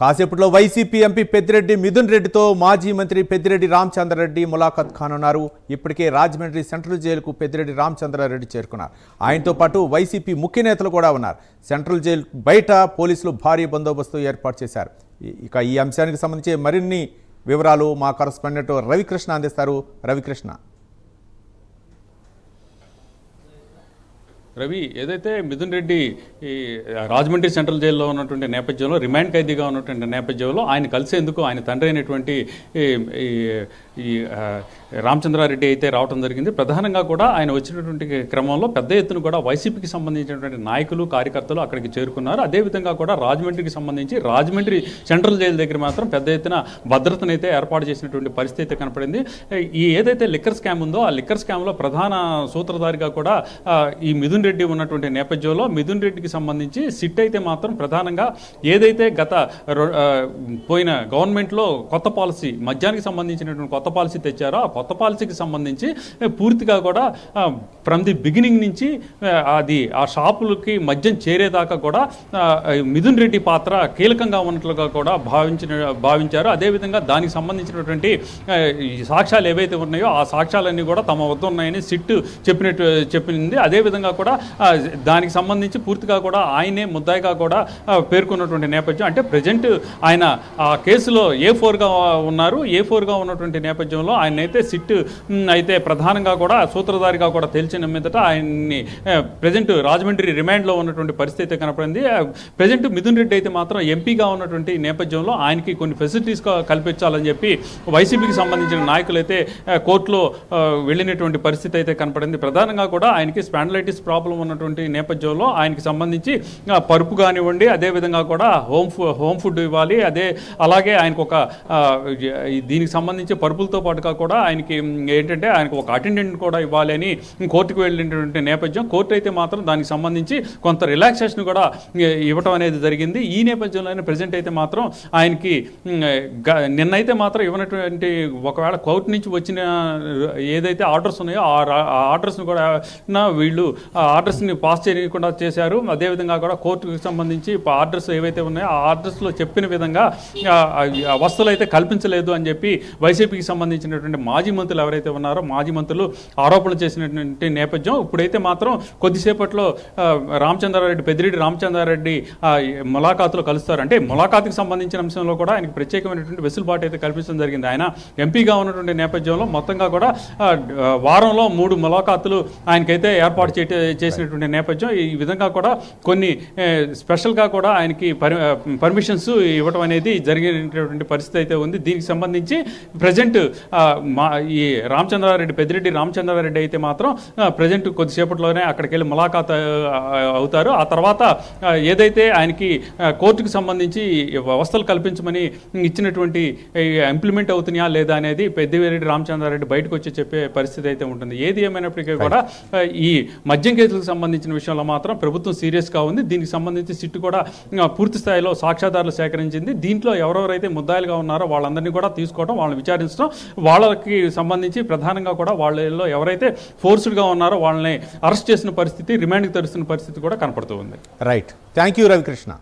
కాసేపట్లో YCP MP Peddireddy Mithun రెడ్డితో మాజీ మంత్రి పెద్దిరెడ్డి రామచంద్రారెడ్డి ములాఖత్ కానున్నారు. ఇప్పటికే రాజమండ్రి సెంట్రల్ జైలుకు పెద్దిరెడ్డి రామచంద్రారెడ్డి చేరుకున్నారు. ఆయనతో పాటు వైసీపీ ముఖ్య నేతలు కూడా ఉన్నారు. సెంట్రల్ జైలు బయట పోలీసులు భారీ బందోబస్తు ఏర్పాటు చేశారు. ఇక ఈ అంశానికి సంబంధించి మరిన్ని వివరాలు మా కరస్పాండెంట్ రవికృష్ణ అందిస్తారు. రవికృష్ణ. రవి ఏదైతే మిథున్ రెడ్డి ఈ రాజమండ్రి సెంట్రల్ జైల్లో ఉన్నటువంటి నేపథ్యంలో రిమాండ్ ఖైదీగా ఉన్నటువంటి నేపథ్యంలో ఆయన కలిసేందుకు ఆయన తండ్రి అయినటువంటి ఈ రామచంద్రారెడ్డి అయితే రావడం జరిగింది. ప్రధానంగా కూడా ఆయన వచ్చినటువంటి క్రమంలో పెద్ద ఎత్తున కూడా వైసీపీకి సంబంధించినటువంటి నాయకులు కార్యకర్తలు అక్కడికి చేరుకున్నారు. అదేవిధంగా కూడా రాజమండ్రికి సంబంధించి రాజమండ్రి సెంట్రల్ జైలు దగ్గర మాత్రం పెద్ద ఎత్తున భద్రతనైతే ఏర్పాటు చేసినటువంటి పరిస్థితి అయితే కనపడింది. ఈ ఏదైతే లిక్కర్ స్కామ్ ఉందో ఆ లిక్కర్ స్కామ్లో ప్రధాన సూత్రధారిగా కూడా ఈ మిథున్ రెడ్డి ఉన్నటువంటి నేపథ్యంలో మిథున్ రెడ్డికి సంబంధించి సిట్ అయితే మాత్రం ప్రధానంగా ఏదైతే గత పోయిన గవర్నమెంట్లో కొత్త పాలసీ మద్యానికి సంబంధించినటువంటి కొత్త పాలసీ తెచ్చారో ఆ కొత్త పాలసీకి సంబంధించి పూర్తిగా కూడా ఫ్రమ్ ది బిగినింగ్ నుంచి అది ఆ షాపులకి మద్యం చేరేదాకా కూడా మిథున్ రెడ్డి పాత్ర కీలకంగా ఉన్నట్లుగా కూడా భావించిన భావించారు. అదేవిధంగా దానికి సంబంధించినటువంటి సాక్ష్యాలు ఏవైతే ఉన్నాయో ఆ సాక్ష్యాలన్నీ కూడా తమ వద్ద ఉన్నాయని సిట్ చెప్పినట్టు చెప్పింది అదేవిధంగా కూడా దానికి సంబంధించి పూర్తిగా కూడా ఆయనే ముద్దాయిగా కూడా పేర్కొన్నటువంటి నేపథ్యం. అంటే ప్రజెంట్ ఆయన ఆ కేసులో ఏ ఫోర్గా ఉన్నారు. ఏ ఫోర్గా ఉన్నటువంటి నేపథ్యంలో ఆయన అయితే సిట్ అయితే ప్రధానంగా కూడా సూత్రధారిగా కూడా తేల్చిన మీదట ఆయన్ని ప్రజెంట్ రాజమండ్రి రిమాండ్లో ఉన్నటువంటి పరిస్థితి అయితే కనపడింది ప్రజెంట్ మిథున్ రెడ్డి అయితే మాత్రం ఎంపీగా ఉన్నటువంటి నేపథ్యంలో ఆయనకి కొన్ని ఫెసిలిటీస్ కల్పించాలని చెప్పి వైసీపీకి సంబంధించిన నాయకులు అయితే కోర్టులో వెళ్ళినటువంటి పరిస్థితి అయితే కనపడింది. ప్రధానంగా కూడా ఆయనకి స్పాండలైటిస్ ప్రాబ్లం ఉన్నటువంటి నేపథ్యంలో ఆయనకి సంబంధించి పరుపు కానివ్వండి అదేవిధంగా కూడా హోమ్ ఫు హోమ్ ఫుడ్ ఇవ్వాలి. అదే అలాగే ఆయనకు ఒక దీనికి సంబంధించి పరుపులతో పాటుగా కూడా ఆయనకి ఏంటంటే ఆయనకు ఒక అటెండెంట్ కూడా ఇవ్వాలి అని కోర్టుకు వెళ్ళినటువంటి నేపథ్యం. కోర్టు అయితే మాత్రం దానికి సంబంధించి కొంత రిలాక్సేషన్ కూడా ఇవ్వటం అనేది జరిగింది. ఈ నేపథ్యంలోనే ప్రజెంట్ అయితే మాత్రం ఆయనకి నిన్నైతే మాత్రం ఇవ్వనటువంటి ఒకవేళ కోర్టు నుంచి వచ్చిన ఏదైతే ఆర్డర్స్ ఉన్నాయో ఆ ఆర్డర్స్ను ఆర్డర్స్ని కూడా వీళ్ళు ఆర్డర్స్ని పాస్ చేయకుండా చేశారు. అదేవిధంగా కూడా కోర్టుకు సంబంధించి ఆర్డర్స్ ఏవైతే ఉన్నాయో ఆ ఆర్డర్స్లో చెప్పిన విధంగా ఆ, వస్తువులు అయితే కల్పించలేదు అని చెప్పి వైసీపీకి సంబంధించినటువంటి మాజీ మంత్రులు ఎవరైతే ఉన్నారో మాజీ మంత్రులు ఆరోపణలు చేసినటువంటి నేపథ్యం ఇప్పుడైతే మాత్రం కొద్దిసేపట్లో రామచంద్రారెడ్డి పెద్దిరెడ్డి రామచంద్రారెడ్డి ఆ, ములాఖాతులో కలుస్తారు. అంటే ములాఖాతుకి సంబంధించిన అంశంలో కూడా ఆయనకి ప్రత్యేకమైనటువంటి వెసులుబాటు అయితే కల్పించడం జరిగింది. ఆయన ఎంపీగా ఉన్నటువంటి నేపథ్యంలో మొత్తంగా కూడా వారంలో మూడు ములాఖాతులు ఆయనకైతే ఏర్పాటు చేయ చేసినటువంటి నేపథ్యం. ఈ విధంగా కూడా కొన్ని స్పెషల్గా కూడా ఆయనకి పరి పర్మిషన్స్ ఇవ్వడం అనేది జరిగినటువంటి పరిస్థితి అయితే ఉంది. దీనికి సంబంధించి ప్రజెంట్ మా ఈ రామచంద్రారెడ్డి పెద్దిరెడ్డి రామచంద్రారెడ్డి అయితే మాత్రం ప్రజెంట్ కొద్దిసేపట్లోనే అక్కడికి వెళ్ళి ములాఖాత్ అవుతారు. ఆ తర్వాత ఏదైతే ఆయనకి కోర్టుకు సంబంధించి వ్యవస్థలు కల్పించమని ఇచ్చినటువంటి ఇంప్లిమెంట్ అవుతున్నాయా లేదా అనేది పెద్దిరెడ్డి రామచంద్రారెడ్డి బయటకు వచ్చి చెప్పే పరిస్థితి అయితే ఉంటుంది. ఏది ఏమైనప్పటికీ కూడా ఈ మద్యం కేసులకు సంబంధించిన విషయంలో మాత్రం ప్రభుత్వం సీరియస్గా ఉంది. దీనికి సంబంధించి సిట్టు కూడా పూర్తి స్థాయిలో సాక్ష్యాధారాలు సేకరించింది. దీంట్లో ఎవరెవరైతే ముద్దాయిలుగా ఉన్నారో వాళ్ళందరినీ కూడా తీసుకోవడం వాళ్ళని విచారించడం వాళ్ళకి సంబంధించి ప్రధానంగా కూడా వాళ్ళలో ఎవరైతే ఫోర్స్డ్గా ఉన్నారో వాళ్ళని అరెస్ట్ చేసిన పరిస్థితి రిమాండ్కి తెరుస్తున్న పరిస్థితి కూడా కనపడుతూ ఉంది. Right thank you Ravikrishna